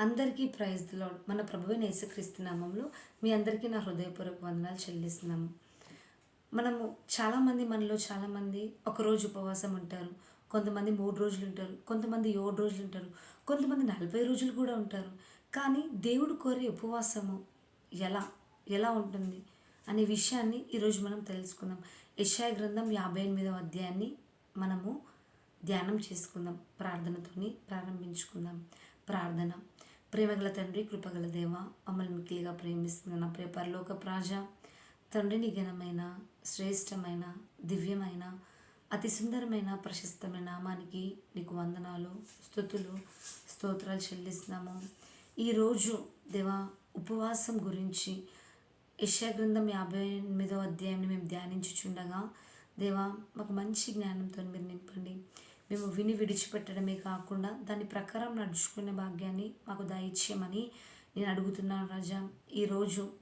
అందరికీ ప్రైజ్లో మన ప్రభువైన యేసుక్రీస్తు నామంలో మీ అందరికీ నా హృదయపూర్వక వందనాలు చెల్లిస్తున్నాము. మనము చాలామంది మనలో చాలామంది ఒకరోజు ఉపవాసం ఉంటారు. కొంతమంది మూడు రోజులు ఉంటారు. కొంతమంది ఏడు రోజులు ఉంటారు. కొంతమంది నలభై రోజులు కూడా ఉంటారు. కానీ దేవుడు కోరే ఉపవాసము ఎలా? ఎలా ఉంటుంది? అనే విషయాన్ని ఈరోజు మనం తెలుసుకుందాం. యశాయ గ్రంథం యాభై ఎనిమిదవ అధ్యాయాన్ని మనము ధ్యానం చేసుకుందాం. ప్రార్థనతోని ప్రారంభించుకుందాం. ప్రార్థన. ప్రేమగల తండ్రి కృపగల దేవ మమ్మల్ని మిక్కిలిగా ప్రేమిస్తున్న నా ప్రియ పరలోక ప్రాజ తండ్రిని ఘనమైన శ్రేష్టమైన దివ్యమైన అతి సుందరమైన ప్రశస్తమైన నామానికి నీకు వందనాలు స్థుతులు స్తోత్రాలు చెల్లిస్తున్నాము. ఈరోజు దేవ ఉపవాసం గురించి యశాగ్రంథం గ్రంథం యాభై ఎనిమిదో అధ్యాయాన్ని మేము ధ్యానించుచుండగా దేవా మాకు మంచి జ్ఞానంతో మీరు నింపండి. మేము విని విడిచిపెట్టడమే కాకుండా దాని ప్రకారం నడుచుకునే భాగ్యాన్ని మాకు దయచేయమని నేను అడుగుతున్నాను రాజా. ఈరోజు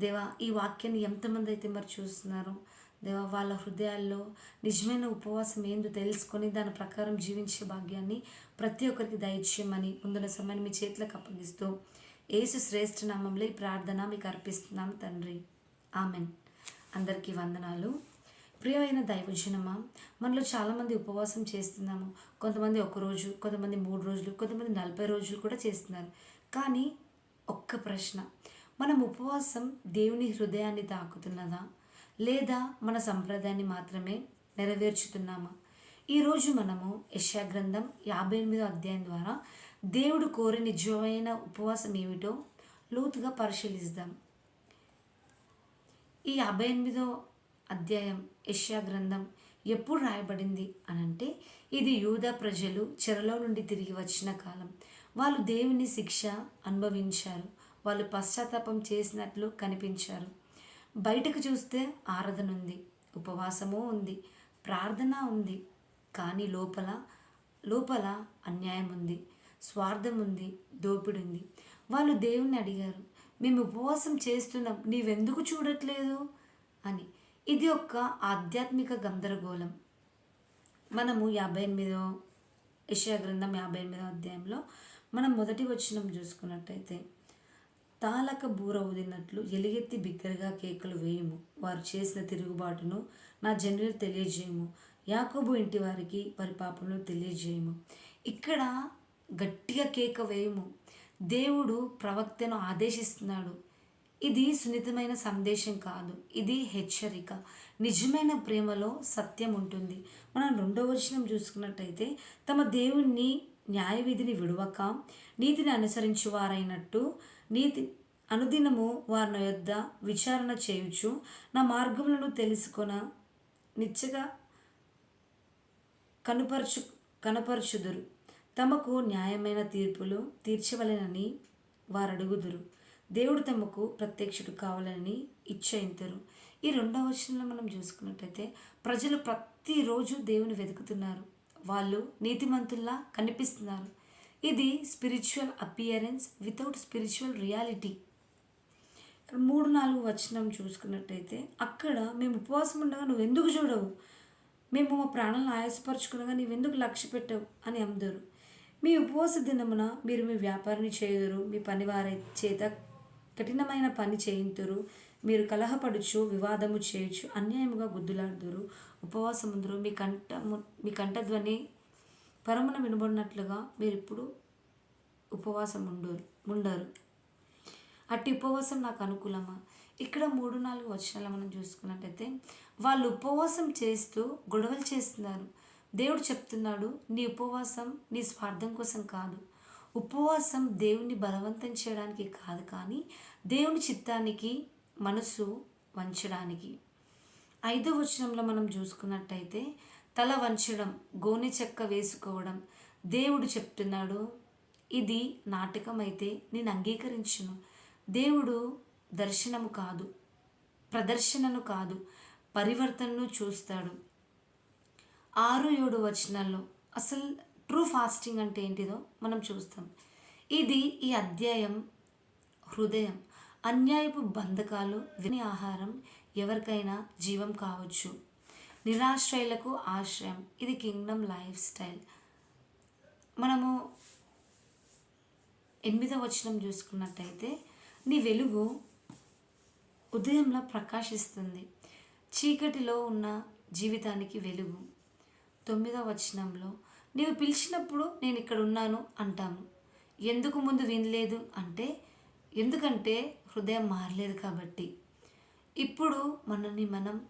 దేవా ఈ వాక్యాన్ని ఎంతమంది అయితే మరి చూస్తున్నారో? దేవా వాళ్ళ హృదయాల్లో నిజమైన ఉపవాసం ఏందో తెలుసుకొని దాని ప్రకారం జీవించే భాగ్యాన్ని ప్రతి ఒక్కరికి దయచేయమని ముందున్న సమయాన్ని మీ చేతులకు అప్పగిస్తూ ఏసు శ్రేష్ఠ నామంలో ఈ ప్రార్థన మీకు అర్పిస్తున్నాను తండ్రి. ఆమెన్. అందరికీ వందనాలు. ప్రియమైన దైవజనమా మనలో చాలామంది ఉపవాసం చేస్తున్నాము. కొంతమంది ఒక రోజు కొంతమంది మూడు రోజులు కొంతమంది నలభై రోజులు కూడా చేస్తున్నారు. కానీ ఒక్క ప్రశ్న మనం ఉపవాసం దేవుని హృదయాన్ని తాకుతున్నదా? లేదా మన సంప్రదాయాన్ని మాత్రమే నెరవేర్చుతున్నామా? ఈరోజు మనము యశాగ్రంథం యాభై ఎనిమిదో అధ్యాయం ద్వారా దేవుడు కోరి నిజమైన ఉపవాసం ఏమిటో లోతుగా పరిశీలిద్దాం. ఈ యాభై ఎనిమిదో అధ్యాయం యష్యా గ్రంథం ఎప్పుడు రాయబడింది అని అంటే ఇది యూదా ప్రజలు చెరలో నుండి తిరిగి వచ్చిన కాలం. వాళ్ళు దేవుని శిక్ష అనుభవించారు. వాళ్ళు పశ్చాత్తాపం చేసినట్లు కనిపించారు. బయటకు చూస్తే ఆరాధన ఉంది ఉపవాసము ఉంది ప్రార్థన ఉంది కానీ లోపల లోపల అన్యాయం ఉంది స్వార్థం ఉంది దోపిడి ఉంది. వాళ్ళు దేవుణ్ణి అడిగారు మేము ఉపవాసం చేస్తున్నాం నీవెందుకు చూడట్లేదు? అని. ఇది ఒక ఆధ్యాత్మిక గందరగోళం. మనము యాభై ఎనిమిదో యెషయా గ్రంథం యాభై ఎనిమిదో అధ్యాయంలో మనం మొదటి వచనం చూసుకున్నట్టయితే తాళక బూర ఊదినట్లు ఎలుగెత్తి బిగ్గరగా కేకలు వేయము. వారు చేసిన తిరుగుబాటును నా జనులు తెలియజేయము. యాకోబు ఇంటి వారికి వారి పాపములు తెలియజేయము. ఇక్కడ గట్టిగా కేక వేయము. దేవుడు ప్రవక్తను ఆదేశిస్తున్నాడు. ఇది సున్నితమైన సందేశం కాదు. ఇది హెచ్చరిక. నిజమైన ప్రేమలో సత్యం ఉంటుంది. మనం రెండో వచనం చూసుకున్నట్టయితే తమ దేవుణ్ణి న్యాయవిధిని విడవక నీతిని అనుసరించి వారైనట్టు నీతి అనుదినము వారి యొద్ద విచారణ చేయొచ్చు నా మార్గములను తెలుసుకొన నిచ్చగా కనుపరచు కనపరచుదురు. తమకు న్యాయమైన తీర్పులు తీర్చవలెనని వారు అడుగుదురు దేవుడు తమకు ప్రత్యక్షుడు కావాలని ఇచ్చయింతరు. ఈ రెండవ వచనంలో మనం చూసుకున్నట్టయితే ప్రజలు ప్రతిరోజు దేవుని వెతుకుతున్నారు. వాళ్ళు నీతిమంతుల్లా కనిపిస్తున్నారు. ఇది spiritual appearance without spiritual reality మూడు నాలుగు వచనం చూసుకున్నట్టయితే అక్కడ మేము ఉపవాసం ఉండగా నువ్వు ఎందుకు చూడవు? మేము మా ప్రాణాలను ఆయాసపరచుకునగా నీవెందుకు లక్ష్య పెట్టవు? అని అందరు. మీ ఉపవాస దినమున మీరు మీ వ్యాపారాన్ని చేయదురు మీ పనివారి చేత కఠినమైన పని చేయింతురు మీరు కలహపడుచు వివాదము చేయొచ్చు అన్యాయముగా గుద్దులాడుదురు. ఉపవాసముందురు. మీ కంఠము మీ కంఠధ్వని పరమున వినబడినట్లుగా మీరు ఇప్పుడు ఉపవాసం ఉండరు ఉండరు అట్టి ఉపవాసం నాకు అనుకూలమా? ఇక్కడ మూడు నాలుగు వచనాలు మనం చూసుకున్నట్టయితే వాళ్ళు ఉపవాసం చేస్తూ గొడవలు చేస్తున్నారు. దేవుడు చెప్తున్నాడు నీ ఉపవాసం నీ స్వార్థం కోసం కాదు. ఉపవాసం దేవుణ్ణి బలవంతం చేయడానికి కాదు కానీ దేవుని చిత్తానికి మనసు వంచడానికి. ఐదో వచనంలో మనం చూసుకున్నట్టయితే తల వంచడం గోనె చెక్క వేసుకోవడం దేవుడు చెప్తున్నాడు. ఇది నాటకం అయితే నేను అంగీకరించును. దేవుడు దర్శనము కాదు ప్రదర్శనను కాదు పరివర్తనను చూస్తాడు. ఆరు ఏడు వచనాల్లో అసలు ట్రూ ఫాస్టింగ్ అంటే ఏంటిదో మనం చూస్తాం. ఇది ఈ అధ్యాయం హృదయం అన్యాయపు బంధకాలు విని ఆహారం ఎవరికైనా జీవం కావచ్చు. నిరాశ్రయులకు ఆశ్రయం. ఇది కింగ్డమ్ లైఫ్ స్టైల్. మనము ఎనిమిదవ వచనం చూసుకున్నట్టయితే నీ వెలుగు ఉదయంలో ప్రకాశిస్తుంది. చీకటిలో ఉన్న జీవితానికి వెలుగు. తొమ్మిదవ వచనంలో నీవు పిలిచినప్పుడు నేను ఇక్కడ ఉన్నాను అంటాము. ఎందుకు ముందు వినలేదు అంటే ఎందుకంటే హృదయం మారలేదు కాబట్టి. ఇప్పుడు మనల్ని మనం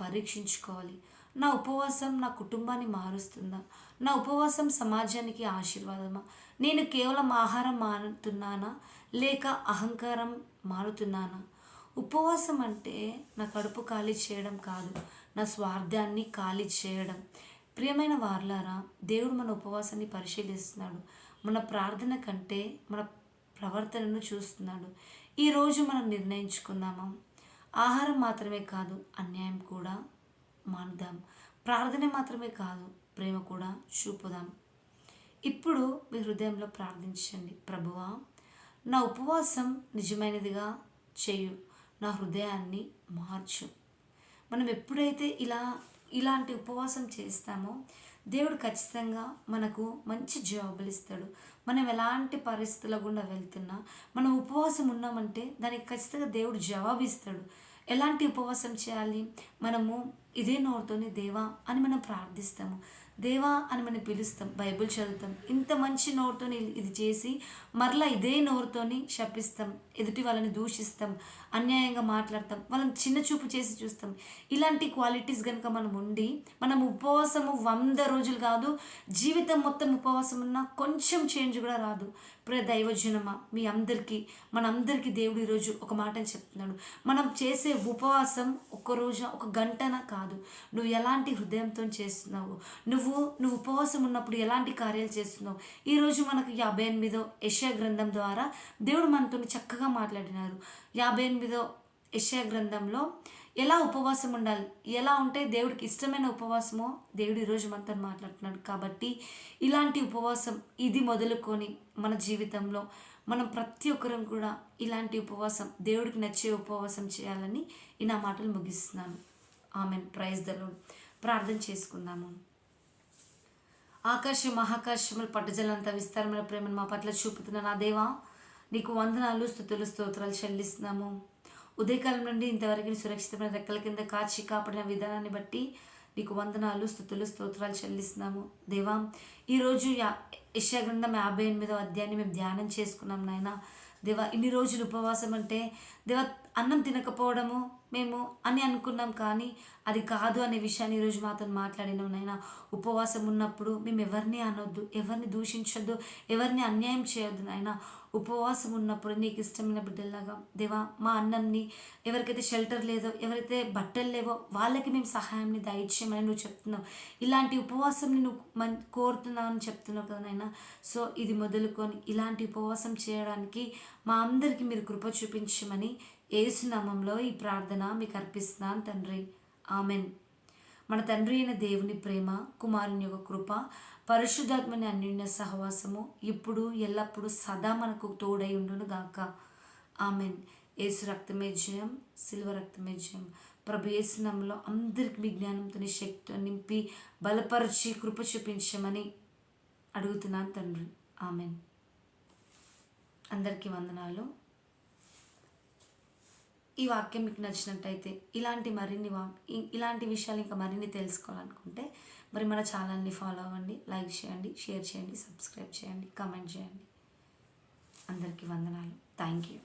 పరీక్షించుకోవాలి. నా ఉపవాసం నా కుటుంబాన్ని మారుస్తుందా? నా ఉపవాసం సమాజానికి ఆశీర్వాదమా? నేను కేవలం ఆహారం మారుతున్నానా? లేక అహంకారం మారుతున్నానా? ఉపవాసం అంటే నా కడుపు ఖాళీ చేయడం కాదు. నా స్వార్థాన్ని ఖాళీ చేయడం. ప్రియమైన వార్లారా దేవుడు మన ఉపవాసాన్ని పరిశీలిస్తున్నాడు. మన ప్రార్థన కంటే మన ప్రవర్తనను చూస్తున్నాడు. ఈరోజు మనం నిర్ణయించుకుందామా? ఆహారం మాత్రమే కాదు అన్యాయం కూడా మానుదాం. ప్రార్థన మాత్రమే కాదు ప్రేమ కూడా చూపుదాం. ఇప్పుడు మీ హృదయంలో ప్రార్థించండి. ప్రభువా నా ఉపవాసం నిజమైనదిగా చేయు. నా హృదయాన్ని మార్చు. మనం ఎప్పుడైతే ఇలా ఇలాంటి ఉపవాసం చేస్తామో దేవుడు ఖచ్చితంగా మనకు మంచి జవాబులు ఇస్తాడు. మనం ఎలాంటి పరిస్థితుల గుండా వెళ్తున్నా మనం ఉపవాసం ఉన్నామంటే దానికి ఖచ్చితంగా దేవుడు జవాబు ఇస్తాడు. ఎలాంటి ఉపవాసం చేయాలి? మనము ఇదే నోరుతోనే దేవా అని మనం ప్రార్థిస్తాము. దేవా అని మనం పిలుస్తాం బైబిల్ చదువుతాం. ఇంత మంచి నోరుతోని ఇది చేసి మరలా ఇదే నోరుతోని శపిస్తాం ఎదుటి వాళ్ళని దూషిస్తాం అన్యాయంగా మాట్లాడతాం వాళ్ళని చిన్న చూపు చేసి చూస్తాం. ఇలాంటి క్వాలిటీస్ కనుక మనం ఉండి మనం ఉపవాసము వంద రోజులు కాదు జీవితం మొత్తం ఉపవాసం ఉన్నా కొంచెం చేంజ్ కూడా రాదు. ప్రే దైవజనమా మీ అందరికీ మనందరికీ దేవుడు ఈరోజు ఒక మాటని చెప్తున్నాడు. మనం చేసే ఉపవాసం ఒక రోజు ఒక గంటన కాదు. నువ్వు ఎలాంటి హృదయంతో చేస్తున్నావు? నువ్వు నువ్వు ఉపవాసం ఉన్నప్పుడు ఎలాంటి కార్యాలు చేస్తున్నావు? ఈరోజు మనకు యాభై ఎనిమిదో యశా గ్రంథం ద్వారా దేవుడు మనతో చక్కగా మాట్లాడినారు. యాభై ఎనిమిదో యశా గ్రంథంలో ఎలా ఉపవాసం ఉండాలి? ఎలా ఉంటే దేవుడికి ఇష్టమైన ఉపవాసమో దేవుడు ఈరోజు మనతో మాట్లాడుతున్నాడు. కాబట్టి ఇలాంటి ఉపవాసం ఇది మొదలుకొని మన జీవితంలో మనం ప్రతి ఒక్కరం కూడా ఇలాంటి ఉపవాసం దేవుడికి నచ్చే ఉపవాసం చేయాలని ఈ నా మాటలు ముగిస్తున్నాను. ఆమెన్. ప్రైజ్ దలో ప్రార్థన చేసుకుందాము. ఆకాశం మహాకాశములు పట్టుజలంత విస్తారమైన ప్రేమను మా పట్ల చూపుతున్న నా దేవా నీకు వందనాలు స్థుతులు స్తోత్రాలు చెల్లిస్తున్నాము. ఉదయకాలం నుండి ఇంతవరకు సురక్షితమైన రెక్కల కింద కాచి కాపాడిన విధానాన్ని బట్టి నీకు వందనాలు స్థుతులు స్తోత్రాలు చెల్లిస్తున్నాము. దేవా ఈరోజు యా యశాగ్రంథం యాభై ఎనిమిదో అధ్యాయాన్ని మేము ధ్యానం చేసుకున్నాం నాయన. దేవా ఇన్ని రోజులు ఉపవాసం అంటే దేవ అన్నం తినకపోవడము మేము అని అనుకున్నాం కానీ అది కాదు అనే విషయాన్ని ఈరోజు మాతో మాట్లాడినాం నాయన. ఉపవాసం ఉన్నప్పుడు మేము ఎవరిని అనొద్దు ఎవరిని దూషించొద్దు ఎవరిని అన్యాయం చేయొద్దు నాయన. ఉపవాసం ఉన్నప్పుడు నీకు ఇష్టమైన బిడ్డల్లాగా దేవా మా అన్నంని ఎవరికైతే షెల్టర్ లేదో ఎవరైతే బట్టలు లేవో వాళ్ళకి మేము సహాయాన్ని దయచేయమని నువ్వు చెప్తున్నావు. ఇలాంటి ఉపవాసం నువ్వు మన్ కోరుతున్నావు అని చెప్తున్నావు కదా నాయన. సో ఇది మొదలుకొని ఇలాంటి ఉపవాసం చేయడానికి మా అందరికీ మీరు కృప చూపించమని ఏసునామంలో ఈ ప్రార్థన మీకు అర్పిస్తున్నాను తండ్రి. ఆమెన్. మన తండ్రి అయిన దేవుని ప్రేమ కుమారుని యొక్క కృప పరిశుద్ధాత్మని అన్యోన్య సహవాసము ఇప్పుడు ఎల్లప్పుడూ సదా మనకు తోడై ఉండును గాక. ఆమెన్. ఏసు రక్తమే జయం సిల్వ రక్తమే జయం. ప్రభు ఏసునంలో అందరికి మీ జ్ఞానంతో శక్తి నింపి బలపరిచి కృప చూపించమని అడుగుతున్నాను తండ్రి. ఆమెన్. అందరికీ వందనాలు. ఈ వాక్యం మీకు నచ్చినట్టయితే ఇలాంటి మరిన్ని వా ఇలాంటి విషయాలు ఇంకా మరిన్ని తెలుసుకోవాలనుకుంటే మరి మన ఛానల్ని ఫాలో అవ్వండి లైక్ చేయండి షేర్ చేయండి సబ్స్క్రైబ్ చేయండి కమెంట్ చేయండి. అందరికీ వందనాలు. Thank you.